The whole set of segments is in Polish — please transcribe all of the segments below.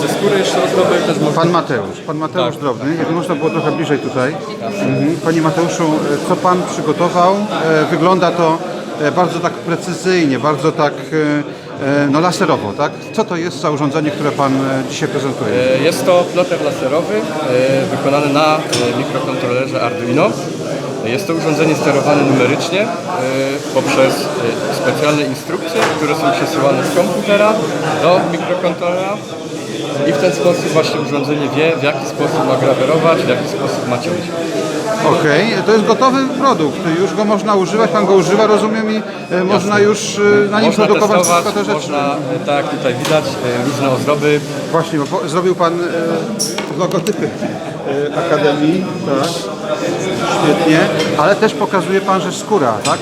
Ze skóry jeszcze też Pan Mateusz, pan Mateusz Tak. Drobny, jakby można było trochę bliżej tutaj. Mhm. Panie Mateuszu, e, co pan przygotował? E, Wygląda to e, bardzo tak precyzyjnie, bardzo tak e, e, no laserowo, tak? Co to jest za urządzenie, które pan e, dzisiaj prezentuje? E, Jest to ploter laserowy e, wykonany na e, mikrokontrolerze Arduino. Jest to urządzenie sterowane numerycznie e, poprzez e, specjalne instrukcje, które są przesyłane z komputera do mikrokontrolera i w ten sposób właśnie urządzenie wie, w jaki sposób ma grawerować, w jaki sposób ma ciąć. Okej, to jest gotowy produkt, już go można używać, pan go używa, rozumiem, i e, można już na nim Można produkować testować, te rzeczy. można, tak tutaj widać, różne ozdoby. Właśnie, bo po, zrobił pan e, logotypy e, Akademii, tak, ale też pokazuje pan, że skóra, tak,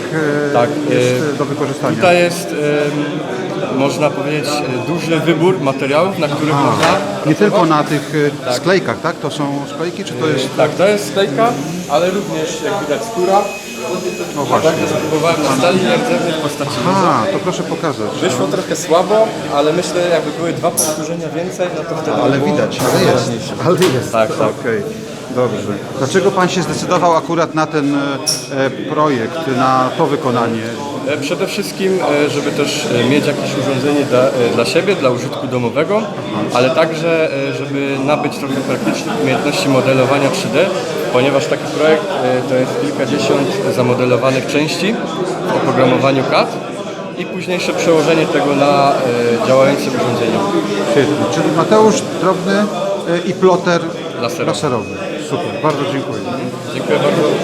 e, Tak, jest e, do wykorzystania. Tutaj jest, można powiedzieć, duży wybór materiałów, na których można Nie tylko na tych e, sklejkach, tak? To są sklejki, czy to jest... Tak, to jest sklejka, ale również jak widać skóra. No właśnie. Także spróbowałem na stali nierdzewnej w postaci A, to proszę pokazać. Wyszło trochę słabo, ale myślę, jakby były dwa powtórzenia więcej, no to wtedy Ale by było widać, ale jest. Ale jest. Tak, tak. Okej, dobrze. Dlaczego pan się zdecydował akurat na ten e, e, projekt, na to wykonanie? E, Przede wszystkim, e, żeby też e, mieć jakieś urządzenie dla, e, dla siebie, dla użytku domowego, ale także, e, żeby nabyć trochę praktycznych umiejętności modelowania 3D, ponieważ taki projekt e, to jest kilkadziesiąt zamodelowanych części w oprogramowaniu CAD i późniejsze przełożenie tego na e, działające urządzenia. Świetnie. Czyli Mateusz Drobny e, i ploter Laserowy. laserowy. Super, bardzo dziękuję. Dziękuję bardzo.